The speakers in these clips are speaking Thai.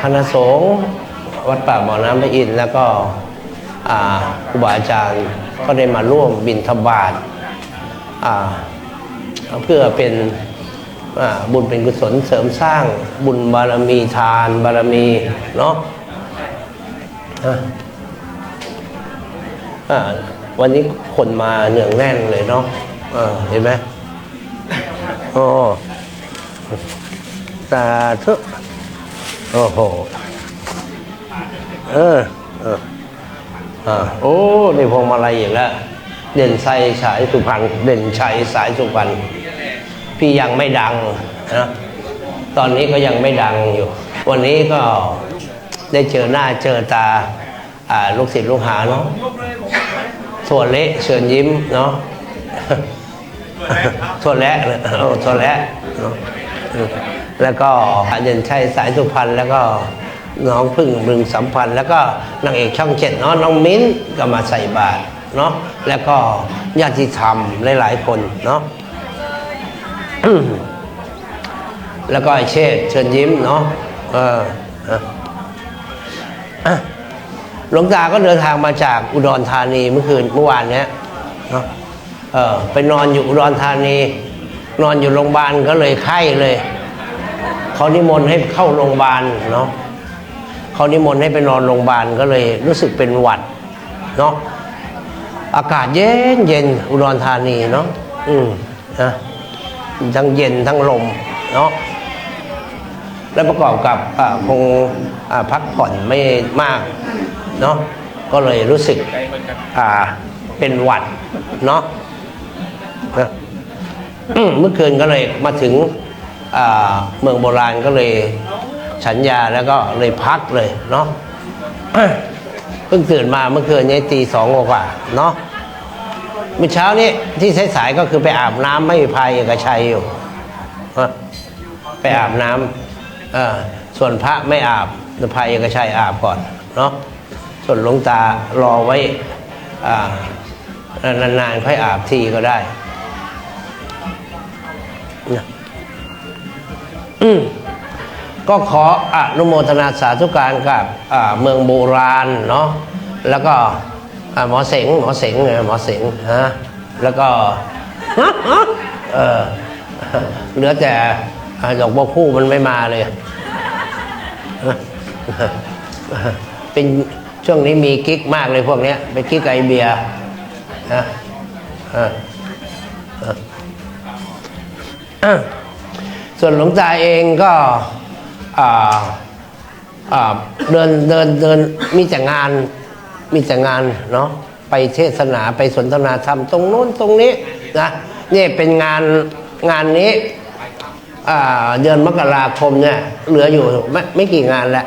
คณะสงฆ์วัดป่าบ่อน้ำพระอินทร์แล้วก็ครูบาอาจารย์ก็ได้มาร่วมบิณฑบาตเพื่อเป็นบุญเป็นกุศลเสริมสร้างบุญบารมีทานบารมีเนาะอะวันนี้คนมาเนืองแน่นเลยเนาะเห็นไหมโอ้สาธุ โอ้โห เออ เอออ่าโอ้นี่พวงมาลัยอีกแล้ว เด่นชัยสายสุพรรณ เด่นชัยสายสุพรรณ พี่ยังไม่ดังนะ ตอนนี้ก็ยังไม่ดังอยู่ วันนี้ก็ได้เจอหน้าเจอตา อ่า ลูกศิษย์ลูกหาเนาะส่วนเละเชิญยิ้มเนาะส่วนแระโอ้ส่วนแระเนาะ แล้วก็เด่นชัยสายสุพรรณแล้วก็น้องพึ่งบึงสัมพันธ์ แล้วก็นางเอกช่องเจ็ดเนาะน้องมิ้นก็มาใส่บาตรเนาะแล้วก็ญาติธรรมหลายๆคนเนาะแล้วก็ไอเชษเชิญยิ้มเนาะเออหลวงตาก็เดินทางมาจากอุดรธานีเมื่อคืนเมื่อวานเนี้ยเนาะเออไปนอนอยู่อุดรธานี นอนอยู่โรงพยาบาลก็เลยไข้เลย เขานิมนต์ให้เข้าโรงพยาบาลเนาะเขานิมนต์ให้ไปนอนโรงพยาบาลก็เลยรู้สึกเป็นหวัดเนาะอากาศเย็นเย็นอุดรธานีเนาะอืมนะทั้งเย็นทั้งลมเนาะแล้วประกอบกับคงพักผ่อนไม่มากเนาะก็เลยรู้สึกอ่าเป็นหวัดเนาะเมื่อคืนก็เลยมาถึง เมืองโบราณก็เลยฉันยาแล้วก็เลยพักเลยเนาะเพิ่งตื่นมาเมื่อคืนนี้ตีสองกว่าเนาะเมื่อเช้านี้ที่สายๆก็คือไปอาบน้ำไม่พายเอกชัยอยู่ไปอาบน้ำเอส่วนพระไม่อาบพายเอกชัยอาบก่อนเนาะส่วนหลวงตารอไว้อ่านานๆค่อยอาบทีก็ได้ ก็ขออนุโมทนาสาธุการกับเมืองโบราณเนาะแล้วก็หมอเสงหมอเสงไงหมอเสงฮะแล้วก็เออเหลือแต่อ่าดอกบัวคู่มันไม่มาเลย เป็นช่วงนี้มีกิ๊กมากเลยพวกนี้ไปกิ๊กไอเบียร์นะ ส่วนหลวงตาเองก็เดินเดินเดินมีแต่งานมีแต่งานเนาะไปเทศนาไปสนทนาธรรมตรงโน้นตรงนี้นะนี่เป็นงานงานนี้เดือนมกราคมเนี่ยเหลืออยู่ไม่ไม่กี่งานแล้ว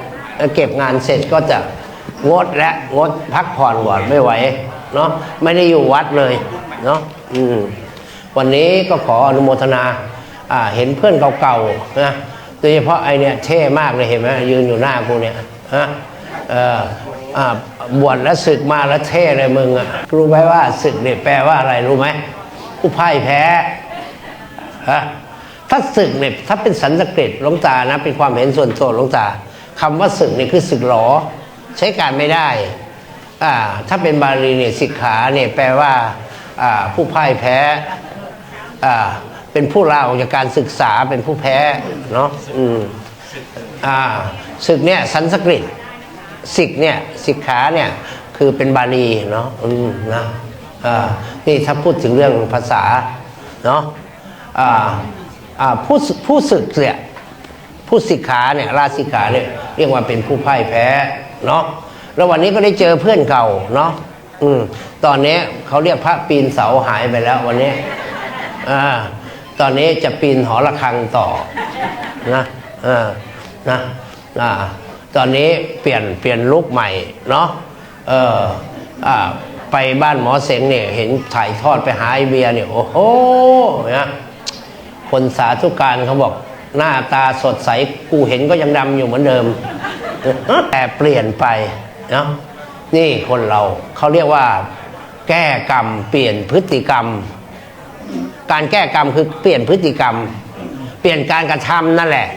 เก็บงานเสร็จก็จะงดและงดพักผ่อนก่อนไม่ไหวเนาะไม่ได้อยู่วัดเลยเนาะอืมวันนี้ก็ขออนุโมทนา เห็นเพื่อนเก่าๆนะโดยเฉพาะไอเนี่ยเท่มากเลยเห็นไหมยืนอยู่หน้ากูเนี่ยฮะเอออ่าบวชแล้วศึกมาแล้วเท่เลยมึงอะรู้ไหมว่าศึกเนี่ยแปลว่าอะไรรู้ไหมผู้พ่ายแพ้ฮะถ้าศึกเนี่ยถ้าเป็นสันสกฤตหลวงตานะเป็นความเห็นส่วนตัวหลวงตาคำว่าศึกเนี่ยคือศึกหรอใช้การไม่ได้อ่าถ้าเป็นบาลีเนี่ยสิกขาเนี่ยแปลว่าอ่าผู้พ่ายแพ้อ่า เป็นผู้ลาออกจากการศึกษาเป็นผู้แพ้เนาะอืมอ่าศึกเนี่ยสันสกฤตสิกเนี่ยสิกขาเนี่ยคือเป็นบาลีเนาะอืมนะอ่านี่ถ้าพูดถึงเรื่องภาษาเนาะอ่าอ่าผู้ศึกผู้ศึกเนี่ยผู้สิกขาเนี่ยราชสิกขาเนี่ยเรียกว่าเป็นผู้พ่ายแพ้เนาะแล้ววันนี้ก็ได้เจอเพื่อนเก่าเนาะอืมตอนนี้เขาเรียกพระปีนเสาหายไปแล้ววันนี้อ่า ตอนนี้จะปีนหอระฆังต่อนะอ่านะอ่าตอนนี้เปลี่ยนเปลี่ยนลุกใหม่เนาะเอออ่าไปบ้านหมอเสงเนี่ยเห็นถ่ายทอดไปหาไอเบียเนี่ยโอ้โหนะคนสาธุการเขาบอกหน้าตาสดใสกูเห็นก็ยังดำอยู่เหมือนเดิม แต่เปลี่ยนไปเนาะนี่คนเราเขาเรียกว่า แก้กรรม เปลี่ยนพฤติกรรม การแก้กรรมคือเปลี่ยนพฤติกรรม เปลี่ยนการกระทำนั่นแหละ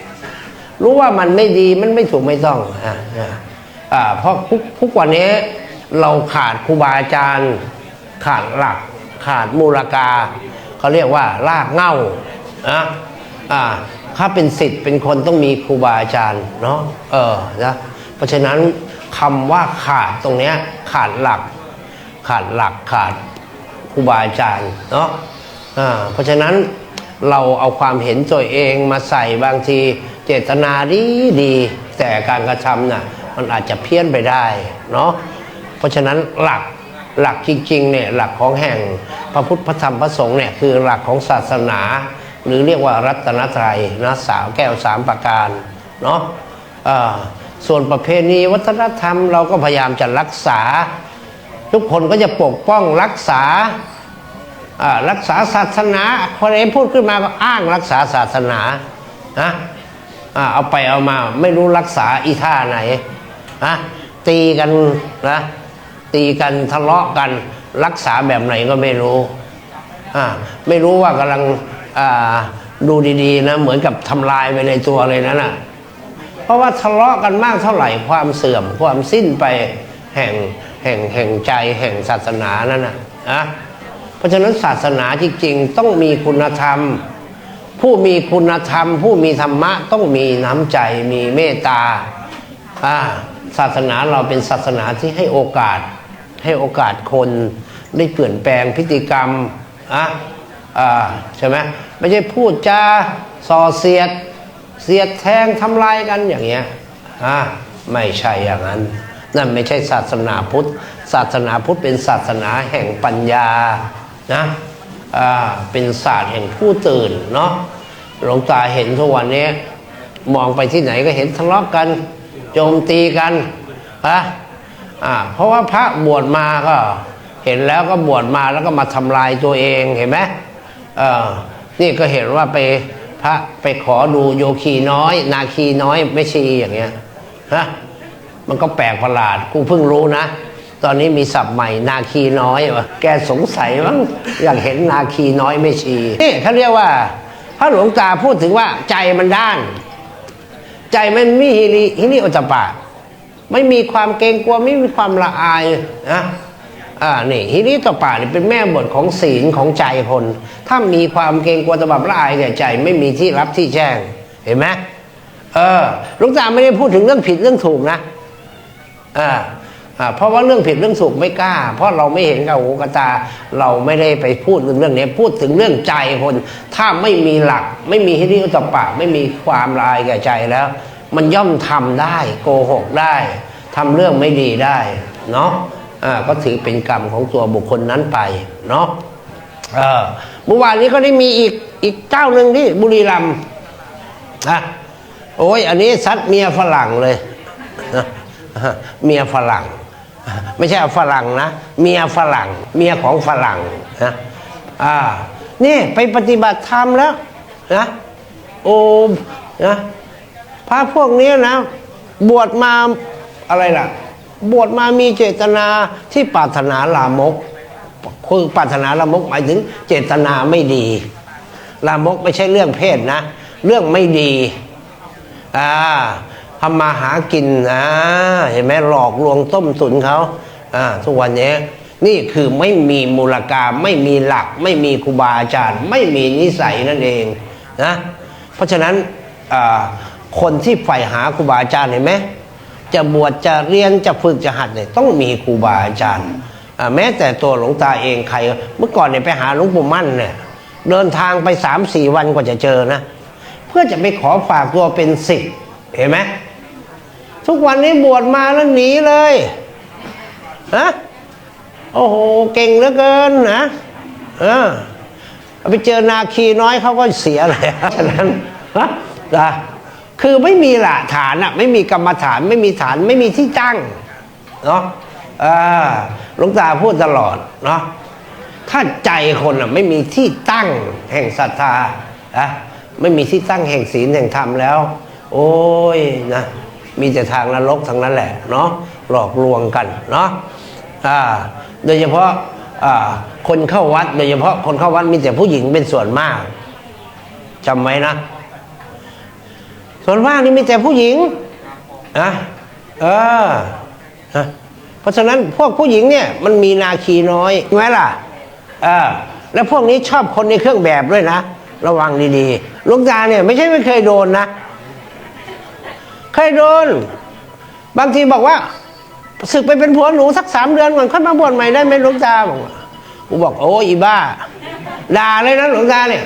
รู้ว่ามันไม่ดีมันไม่ถูกไม่ต้องอ่าอ่าเพราะทุกวันนี้เราขาดครูบาอาจารย์ ขาดหลัก ขาดมูลกาเขาเรียกว่ารากเง้านะอ่าถ้าเป็นสิทธิ์เป็นคนต้องมีครูบาอาจารย์เนาะเออนะเพราะฉะนั้นคำว่าขาดตรงเนี้ยขาดหลัก ขาดหลักขาดครูบาอาจารย์เนาะ เพราะฉะนั้นเราเอาความเห็นตัวเองมาใส่บางที เจตนาดีดีแต่การกระทำน่ะมันอาจจะเพี้ยนไปได้เนาะเพราะฉะนั้นหลักหลักจริงๆเนี่ยหลักของแห่งพระพุทธพระธรรมพระสงฆ์เนี่ยคือหลักของศาสนา หรือเรียกว่ารัตนตรัยนะสาวแก้วสามประการเนาะส่วนประเพณีวัฒนธรรมเราก็พยายามจะรักษา ทุกคนก็จะปกป้องรักษา รักษาศาสนาพอเองพูดขึ้นมาก็อ้างรักษาศาสนานะอ่าเอาไปเอามาไม่รู้รักษาอีท่าไหนนะตีกันนะตีกันทะเลาะกันรักษาแบบไหนก็ไม่รู้อ่าไม่รู้ว่ากำลังอ่าดูดีๆนะเหมือนกับทำลายไปในตัวเลยนั่นน่ะเพราะว่าทะเลาะกันมากเท่าไหร่ความเสื่อมความสิ้นไปแห่งแห่งแห่งใจแห่งศาสนานั่นนะนะ เพราะฉะนั้นศาสนาจริงๆต้องมีคุณธรรม ผู้มีคุณธรรม ผู้มีธรรมะต้องมีน้ำใจมีเมตตาศาสนาเราเป็นศาสนาที่ให้โอกาส ให้โอกาสคนได้เปลี่ยนแปลงพฤติกรรมอะอ่าใช่ไหมไม่ใช่พูดจาส่อเสียด เสียดแทงทำลายกันอย่างเงี้ยอ่าไม่ใช่อย่างนั้น นั่นไม่ใช่ศาสนาพุทธ ศาสนาพุทธเป็นศาสนาแห่งปัญญา นะอ่าเป็นศาสตร์แห่งผู้ตื่นเนาะหลวงตาเห็นทุกวันนี้ มองไปที่ไหนก็เห็นทะเลาะกัน โจมตีกันอะอ่าเพราะว่าพระบวชมาก็ เห็นแล้วก็บวชมาแล้วก็มาทำลายตัวเองเห็นไหมเออนี่ก็เห็นว่าไปพระไปขอดูโยคีน้อย นาคีน้อยไม่ชีอย่างเงี้ยฮะมันก็แปลกประหลาดกูเพิ่งรู้นะ ตอนนี้มีศัพท์ใหม่นาคีน้อยวะแกสงสัยมั้งอยากเห็นนาคีน้อยไม่ชีนี่เขาเรียกว่า พระหลวงตาพูดถึงว่าใจมันด้าน ใจมันมีฮิริฮิริโอตตปปะไม่มีความเกรงกลัวไม่มีความละอายนะอ่านี่ฮิริตปปะนี่เป็นแม่บทของศีลของใจคน ถ้ามีความเกรงกลัวตบับละอายแก่ใจ ไม่มีที่รับที่แจ้งเห็นไหมเออหลุงตาไม่ได้พูดถึงเรื่องผิดเรื่องถูกนะอ่า เพราะว่าเรื่องผิดเรื่องถูกไม่กล้า เพราะเราไม่เห็นกับหูกับตา เราไม่ได้ไปพูดถึงเรื่องนี้พูดถึงเรื่องใจคน ถ้าไม่มีหลัก ไม่มีฮิริโอตตปะ ไม่มีความลายแก่ใจแล้ว มันย่อมทำได้ โกหกได้ทำเรื่องไม่ดีได้เนาะก็ถือเป็นกรรมของตัวบุคคลนั้นไปเนาะเมื่อวานนี้ก็ได้มีอีกอีกเจ้าหนึ่งที่บุรีรัมย์นะโอ้ยอันนี้ซัดเมียฝรั่งเลยเมียฝรั่ง ไม่ใช่ฝรั่งนะเมียฝรั่ง เมียของฝรั่งนะอ่านี่ไปปฏิบัติธรรมแล้วนะโอ้นะพระพวกนี้นะ บวชมาอะไรล่ะ บวชมามีเจตนาที่ปรารถนาลามก คือปรารถนาลามกหมายถึงเจตนาไม่ดี ลามกไม่ใช่เรื่องเพศนะ เรื่องไม่ดีอ่า ทำมาหากินอ่าเห็นไหมหลอกลวงต้มตุนเขาอ่าทุกวันนี้นี่คือไม่มีมูลกาไม่มีหลัก ไม่มีครูบาอาจารย์ ไม่มีนิสัยนั่นเองนะเพราะฉะนั้นคนที่ใฝ่หาครูบาอาจารย์เห็นไหมจะบวชจะเรียนจะฝึกจะหัดเนี่ยต้องมีครูบาอาจารย์แม้แต่ตัวหลวงตาเองใคร เมื่อก่อนเนี่ยไปหาหลวงปู่มั่นเนี่ยเดินทางไปสามสี่วันกว่าจะเจอนะ เพื่อจะไปขอฝากตัวเป็นศิษย์เห็นไหม ทุกวันนี้บวชมาแล้วหนีเลยฮะโอ้โห เก่งเหลือเกินนะเออไปเจอนาคีน้อยเขาก็เสียเลยฉะนั้นฮะนะคือไม่มีหลักฐานอะไม่มีกรรมฐานไม่มีฐานไม่มีที่ตั้งเนาะอ่าหลวงตาพูดตลอดเนาะถ้าใจคนอะไม่มีที่ตั้งแห่งศรัทธาอะไม่มีที่ตั้งแห่งศีลแห่งธรรมแล้ว โอ้ยนะ มีแต่ทางนรกทั้งนั้นแหละเนาะหลอกลวงกันเนาะโดยเฉพาะคนเข้าวัด โดยเฉพาะคนเข้าวัดมีแต่ผู้หญิงเป็นส่วนมากจำไว้นะ ส่วนมากนี่มีแต่ผู้หญิงนะเออเพราะฉะนั้นพวกผู้หญิงเนี่ยมันมีนาคีน้อยใช่ไหมล่ะเออแล้วพวกนี้ชอบคนในเครื่องแบบด้วยนะ ระวังดีๆลูกตาเนี่ยไม่ใช่ไม่เคยโดนนะ เคยโดน บางทีบอกว่าศึกไปเป็นผัวหนูสักสามเดือนก่อนค่อยมาบวชใหม่ได้ไหมหลวงตาบอกว่ากูบอกโอ้อีบ้าด่าเลยนะหลวงตาเนี่ย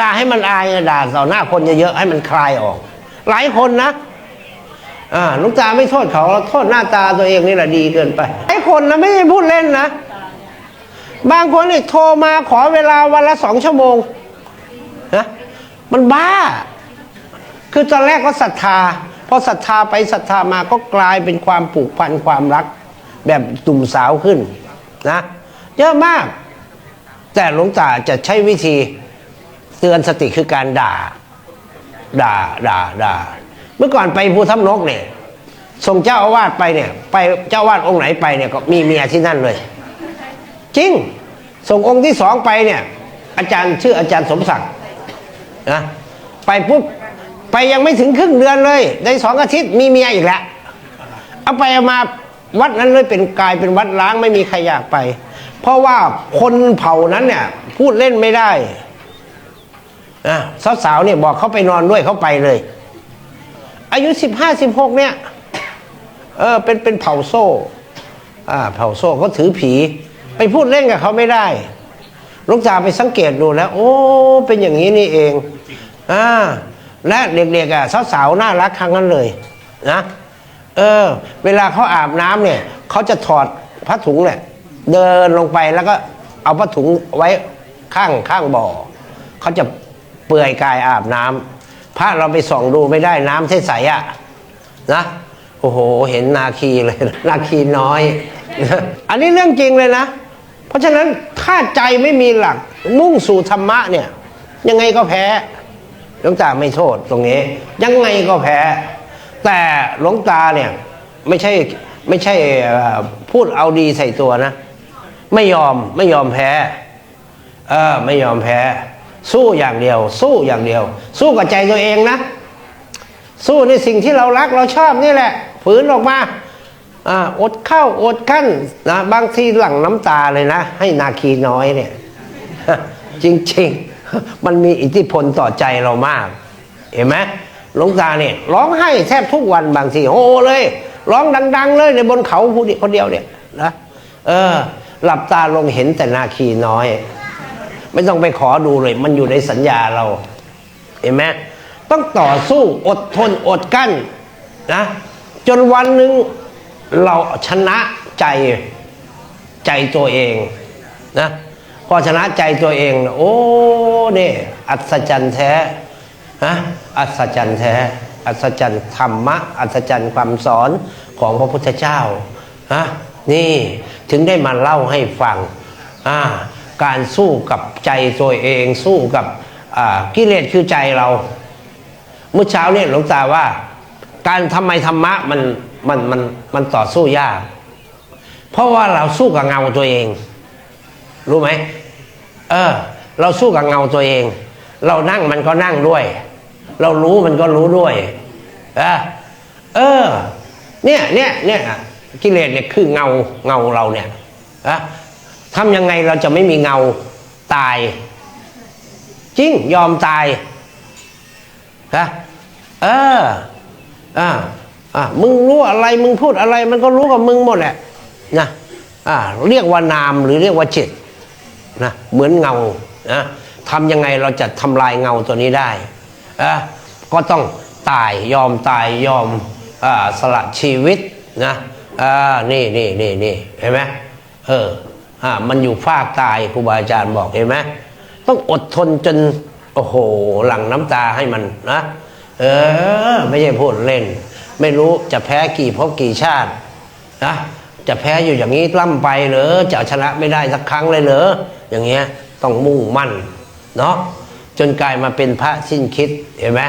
ด่าให้มันอายด่าต่อหน้าคนเยอะๆให้มันคลายออก หลายคนนะอ่าหลุงตาไม่โทษเขาเราโทษหน้าตาตัวเองนี่แหละดีเกินไปไอ้คนนะไม่ได้พูดเล่นนะบางคนเนี่ยโทรมาขอเวลาวันละสองชั่วโมงนะมันบ้า คือตอนแรกก็ศรัทธาพอศรัทธาไปศรัทธามาก็กลายเป็นความผูกพันความรัก แบบตุ่มสาวขึ้นนะเยอะมาก แต่หลวงตาจะใช้วิธีเตือนสติคือการด่า ด่าด่าด่า เมื่อก่อนไปภูทับนกเนี่ยส่งเจ้าอาวาสไปเนี่ย ไปเจ้าอาวาสองค์ไหนไปเนี่ยก็มีเมียที่นั่นเลย จริง ส่งองค์ที่สองไปเนี่ย อาจารย์ชื่ออาจารย์สมศักดิ์นะไปปุ๊บ ไปยังไม่ถึงครึ่งเดือนเลย ได้สองอาทิตย์มีเมียอีกแล้วเอาไปเอามาวัดนั้นเลยเป็นกลายเป็นวัดล้างไม่มีใครอยากไป เพราะว่าคนเผ่านั้นเนี่ย พูดเล่นไม่ได้นะสาวๆเนี่ยบอกเขาไปนอนด้วยเขาไปเลย อายุสิบห้าสิบหกเนี่ยเออเป็นเป็นเผ่าโซ่อ่าเผ่าโซ่เขาถือผี ไปพูดเล่นกับเขาไม่ได้ลูกตาไปสังเกตดูแล้ว โอ้ เป็นอย่างนี้นี่เองอ่า และเด็กๆอะสาวๆน่ารักครั้งนั้นเลยนะเออ เวลาเขาอาบน้ำเนี่ยเขาจะถอดผ้าถุงเนี่ยเดินลงไปแล้วก็เอาผ้าถุงไว้ข้างข้างบ่อเขาจะเปลือยกายอาบน้ำพระเราไปส่องดูไม่ได้น้ำใสๆอะนะโอ้โห เห็นนาคีเลยนาคีน้อย อันนี้เรื่องจริงเลยนะ เพราะฉะนั้นถ้าใจไม่มีหลักมุ่งสู่ธรรมะเนี่ย ยังไงก็แพ้ หลวงตาไม่โทษตรงนี้ ยังไงก็แพ้ แต่หลวงตาเนี่ยไม่ใช่ไม่ใช่พูดเอาดีใส่ตัวนะ ไม่ยอมไม่ยอมแพ้ เออ ไม่ยอมแพ้ สู้อย่างเดียว สู้อย่างเดียว สู้กับใจตัวเองนะ สู้ในสิ่งที่เรารักเราชอบนี่แหละฝืนออกมาอดข้าวอดกั้นนะบางทีหลั่งน้ำตาเลยนะ ให้นาคีน้อยเนี่ย จริง ๆ มันมีอิทธิพลต่อใจเรามาก เห็นไหมหลวงตาเนี่ยร้องไห้แทบทุกวันบางทีโอ้เลย ร้องดัง ๆ เลยในบนเขาผู้เดียวคนเดียวเนี่ยนะเออ หลับตาลงเห็นแต่นาคีน้อย ไม่ต้องไปขอดูเลย มันอยู่ในสัญญาเรา เห็นไหมต้องต่อสู้อดทนอดกั้นนะจนวันหนึ่งเราชนะใจใจตัวเองนะ พอชนะใจตัวเองโอ้เนี่ยอัศจรรย์แท้นะอัศจรรย์แท้ อัศจรรย์ธรรมะ อัศจรรย์ความสอนของพระพุทธเจ้านะนี่ถึงได้มาเล่าให้ฟังอ่าการสู้กับใจตัวเองสู้กับกิเลสคือใจเราเมื่อเช้าเนี่ยหลวงตาว่า การทำไมธรรมะมันมันมันมันต่อสู้ยาก เพราะว่าเราสู้กับเงาตัวเอง รู้ไหมเออ เราสู้กับเงาตัวเอง เรานั่งมันก็นั่งด้วย เรารู้มันก็รู้ด้วยออเออ เนี่ยเนี่ยเนี่ยกิเลสเนี่ยคือเงาเงาเราเนี่ยอะทำยังไงเราจะไม่มีเงาตาย จริงยอมตายฮะเอออ่าอ่ามึงรู้อะไรมึงพูดอะไร มันก็รู้กับมึงหมดแหละนะอ่าเรียกว่านามหรือเรียกว่าจิต นะเหมือนเงานะทำยังไงเราจะทำลายเงาตัวนี้ได้อะก็ต้องตายยอมตายยอมอสละชีวิตนะอ่านี่นี่นี่นี่เห็นไหมเอออ่ามันอยู่ฟากตายครูบาอาจารย์บอกเห็นไหมต้องอดทนจนโอ้โหหลั่งน้ำตาให้มันนะเออ ไม่ใช่พูดเล่น ไม่รู้จะแพ้กี่ภพกี่ชาตินะจะแพ้อยู่อย่างนี้ล่ำไปเหรอจะชนะไม่ได้สักครั้งเลยเหรอ อย่างเงี้ยต้องมุ่งมั่นเนาะจนกลายมาเป็นพระสิ้นคิดเห็นไหม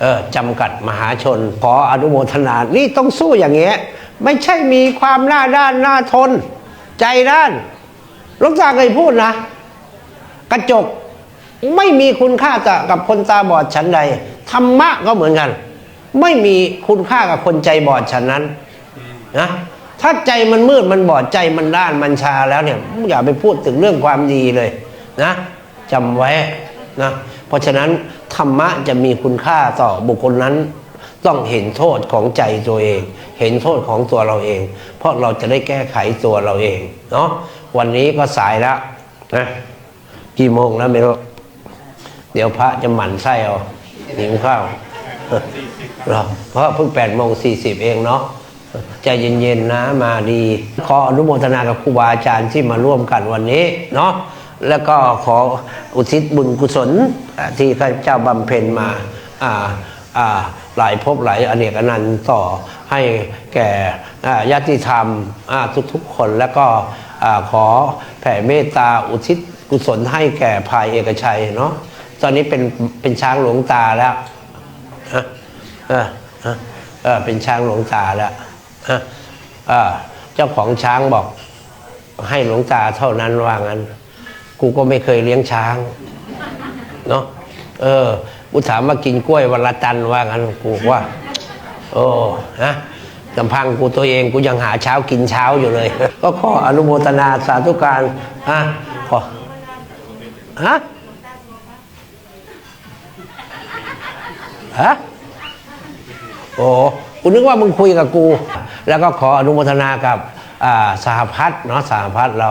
เออจำกัดมหาชน ขออนุโมทนานี่ต้องสู้อย่างเงี้ยไม่ใช่มีความหน้าด้านหน้าทน ใจด้านลวงตาเคยพูดนะ กระจกไม่มีคุณค่าจะกับคนตาบอดชั้นใดธรรมะก็เหมือนกัน ไม่มีคุณค่ากับคนใจบอดฉะนั้นนะ ถ้าใจมันมืดมันบอดใจมันด้านมันชาแล้วเนี่ยอย่าไปพูดถึงเรื่องความดีเลยนะจำไว้นะเพราะฉะนั้นธรรมะจะมีคุณค่าต่อบุคคลนั้น ต้องเห็นโทษของใจตัวเอง เห็นโทษของตัวเราเอง เพราะเราจะได้แก้ไขตัวเราเองเนาะวันนี้ก็สายแล้วนะกี่โมงแล้วไม่รู้เดี๋ยวพระจะหมั่นไส้เอาหิวข้าวเรอเพราะเพิ่งแปดโมงสี่สิบเองเนาะ ใจเย็นๆนะมาดี ขออนุโมทนากับครูบาอาจารย์ที่มาร่วมกันวันนี้เนาะแล้วก็ขออุทิศบุญกุศลที่ข้าพเจ้าบำเพ็ญมาอ่าอ่าหลายภพหลายอเนกอนันต์ต่อให้แก่ญาติธรรมอ่าทุกๆคนแล้วก็ขอแผ่เมตตาอุทิศกุศลให้แก่ภายเอกชัยเนาะตอนนี้เป็นเป็นช้างหลวงตาแล้วฮะเออเออเป็นช้างหลวงตาแล้ว เจ้าของช้างบอก ให้หลวงตาเท่านั้นว่างั้น กูก็ไม่เคยเลี้ยงช้าง เนาะเออกูถามว่ากินกล้วยวันละตันว่างั้นกูว่า โอ้ฮะลำพังกูตัวเองกูยังหาเช้ากินเช้าอยู่เลย ก็ขออนุโมทนาสาธุการอะขอฮะฮะโอ้กูนึกว่ามึงคุยกับกู แล้วก็ขออนุโมทนากับสหพัฒน์เนาะสหพัฒน์เรา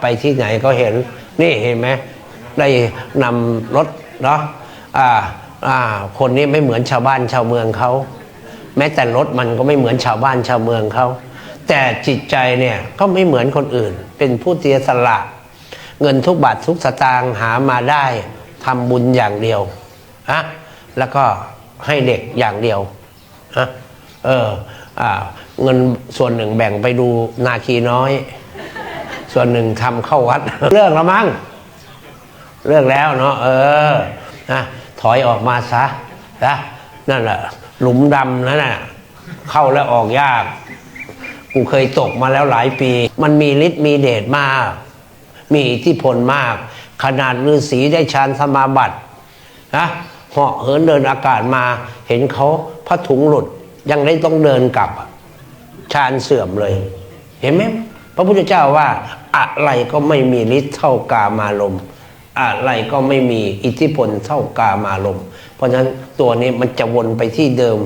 ไปที่ไหนก็เห็นนี่เห็นไหมได้นำรถเนาะคนนี้ไม่เหมือนชาวบ้านชาวเมืองเขาแม้แต่รถมันก็ไม่เหมือนชาวบ้านชาวเมืองเขาแต่จิตใจเนี่ยก็ไม่เหมือนคนอื่น เป็นผู้เสียสละ เงินทุกบาททุกสตางค์หามาได้ทำบุญอย่างเดียวอะแล้วก็ให้เด็กอย่างเดียวอะเอออ่า เงินส่วนหนึ่งแบ่งไปดูนาคีน้อย ส่วนหนึ่งทำเข้าวัด เลิกแล้วมั้งเลิกแล้วเนาะเออนะถอยออกมาซะนะนั่นแหละหลุมดำนั่นน่ะเข้าแล้วออกยาก กูเคยตกมาแล้วหลายปี มันมีฤทธิ์มีเดชมาก มีอิทธิพลมาก ขนาดฤาษีได้ฌานสมาบัตินะเหาะเหินเดินอากาศมา เห็นเขาผ้าถุงหลุดยังได้ต้องเดินกลับอะ ฌานเสื่อมเลย เห็นไหมพระพุทธเจ้าว่าอะไรก็ไม่มีฤทธิ์เท่ากามารมณ์อะไรก็ไม่มีอิทธิพลเท่ากามารมณ์เพราะฉะนั้นตัวนี้มันจะวนไปที่เดิม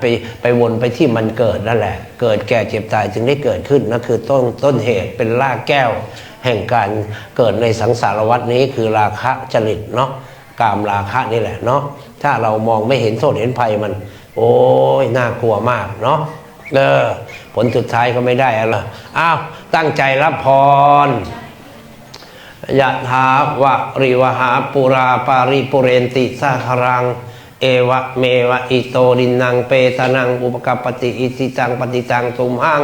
ไปไปวนไปที่มันเกิดนั่นแหละ เกิดแก่เจ็บตายจึงได้เกิดขึ้นนั่นคือต้นต้นเหตุเป็นรากแก้ว แห่งการเกิดในสังสารวัฏนี้คือราคะจริตเนาะกามราคะนี่แหละเนาะถ้าเรามองไม่เห็นโทษเห็นภัยมัน โอ้ยน่ากลัวมากเนาะ เออผลสุดท้ายก็ไม่ได้อะไรอ้าวตั้งใจรับพรยะถาวะริวหาปุราปาริปุเรนติสาคารัง เอวะเมวะอิโตดินนางเปตานังอุปกปปติอิสิตังปฏิตังตุมหัง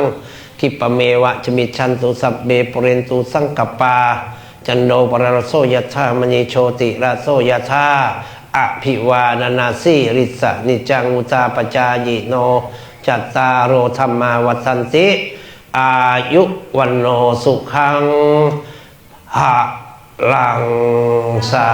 คิปะเมวะจมิชันตุสัพเบปุเรนตุสังกปา จันโดปรารโสยธามณีโชติราโสยธาอภิวานานาสีริสะนิจังอุตาปจายโน จัตตารโอธรรมาวัฏันติ อายุวันโนสุขังหะลังสา